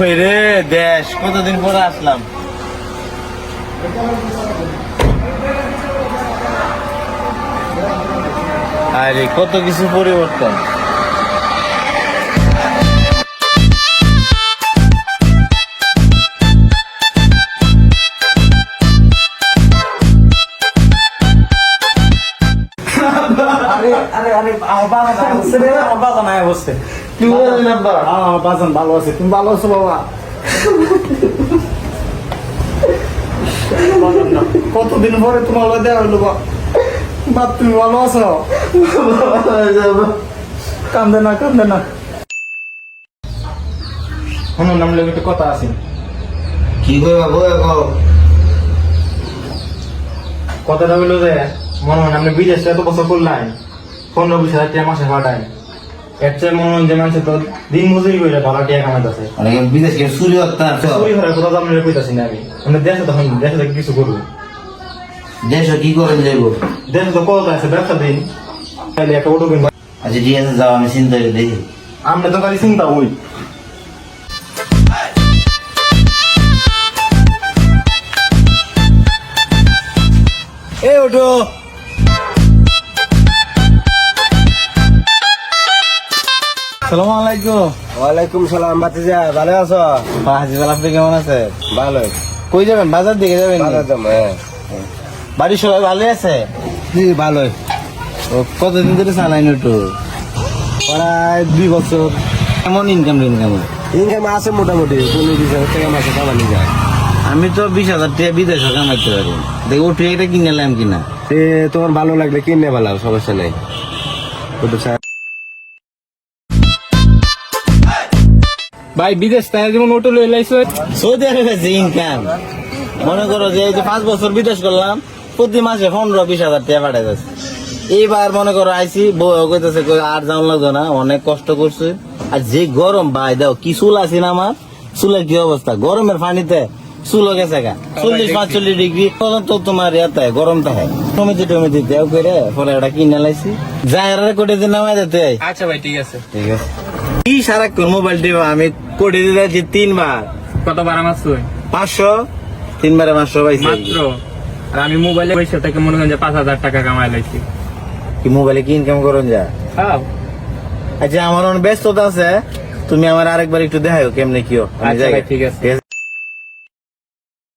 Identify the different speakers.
Speaker 1: দেশ, কতদিন পরে আসলাম? আরে, কত কিছু পরিবর্তন।
Speaker 2: আরে আরে আরে, আমার বাবা নাই বসছে বাবা নাই বসছে
Speaker 1: আব্বা
Speaker 2: বাজান ভালো আছে। তুমি ভালো আছো বাবা? কতদিন পরে তোমার দেখা হইল বা? তুমি ভালো আছো? কান্দে না কান্দে না। শুনুন নাম লোক একটা কথা আছে।
Speaker 1: কি
Speaker 2: কথাটা হইল যে মনে হয় আপনি বিদেশে এত বছর করলেন। পনেরো বিশ হাজার টাকা মাসে পাঠায়। এর চেয়ে মনে হয় যে মানুষের তো দিন মজুরি করে ভালো টাকা কামাইতেছে।
Speaker 1: অনেক বিদেশ কে চুরি হত্যা
Speaker 2: চুরি হওয়ার কথা তো কইতাছি না আমি। আমরা দেশে তখন দেশে থেকে কিছু করব।
Speaker 1: দেশ কি করেন যাইব?
Speaker 2: দেশে তো কত আছে ব্যবসা দিন তাহলে একটা অটো কিনবো।
Speaker 1: আচ্ছা ঠিক আছে যাও আমি চিন্তা করে দেখি।
Speaker 2: আমরা তো খালি চিন্তা হই
Speaker 1: এ ওঠো
Speaker 2: সালাম আলাইকুম।
Speaker 1: ওয়ালাইকুম সালাম বাতিজা ভালো আছো?
Speaker 2: কেমন আছে
Speaker 1: ভালো
Speaker 2: কই যাবেন? বাজার দিকে যাবেন
Speaker 1: হ্যাঁ।
Speaker 2: বাড়ির সবাই ভালো আছে?
Speaker 1: জি ভালো
Speaker 2: ও, কতদিন ধরে চালাইন একটু
Speaker 1: প্রায় দুই বছর।
Speaker 2: কেমন ইনকাম ইনকাম
Speaker 1: ইনকাম আছে মোটামুটি পনেরো বিশ হাজার টাকা মাসে কামানি যায়।
Speaker 2: আমি তো বিশ হাজার টাকা বিদেশে কামাইতে পারি। দেখো ওটু এটা কিনে নিলাম কিনা?
Speaker 1: তোমার ভালো লাগলে কিনে ভালো সমস্যা নাই।
Speaker 3: ভাই বিদেশ তাই যেমন অটো লই লাইছো
Speaker 2: সৌদি আরবে যে ইনকাম মনে করো যে এই যে পাঁচ বছর বিদেশ করলাম প্রতি মাসে পনেরো বিশ হাজার টাকা পাঠাই যাচ্ছে। এইবার মনে করো আইসি বউ কইতেছে কই আর যাওয়া লাগতো না অনেক কষ্ট করছে। আর যে গরম ভাই দাও কি চুল আছে না আমার? চুলের কি অবস্থা? গরমের পানিতে চুল গেছে গা। চল্লিশ পাঁচচল্লিশ ডিগ্রি তো তোমার ইয়াতে গরম থাকে। টমেটো টমেটো দেও করে পরে এটা কিনে লাইছি। যাই কোটে দিন নামাই দিতে
Speaker 3: আচ্ছা ভাই ঠিক আছে।
Speaker 2: ঠিক আছে। কি সারাক্ষণ মোবাইল টিপা আমি কোটে দিতে তিনবার।
Speaker 3: কতবার আমার শুই
Speaker 2: পাঁচশো? তিনবারে পাঁচশো পাইছি।
Speaker 3: মাত্র? আর আমি মোবাইলে পয়সা থেকে মনে করেন যে পাঁচ হাজার টাকা কামাই লাইছি।
Speaker 2: কি মোবাইলে কি ইনকাম করুন যা?
Speaker 3: হ্যাঁ।
Speaker 2: আচ্ছা আমার অনেক ব্যস্ততা আছে। তুমি আমার আরেকবার একটু দেখাও কেমনে কিও আমি
Speaker 3: আচ্ছা
Speaker 2: যাই।
Speaker 3: ঠিক আছে।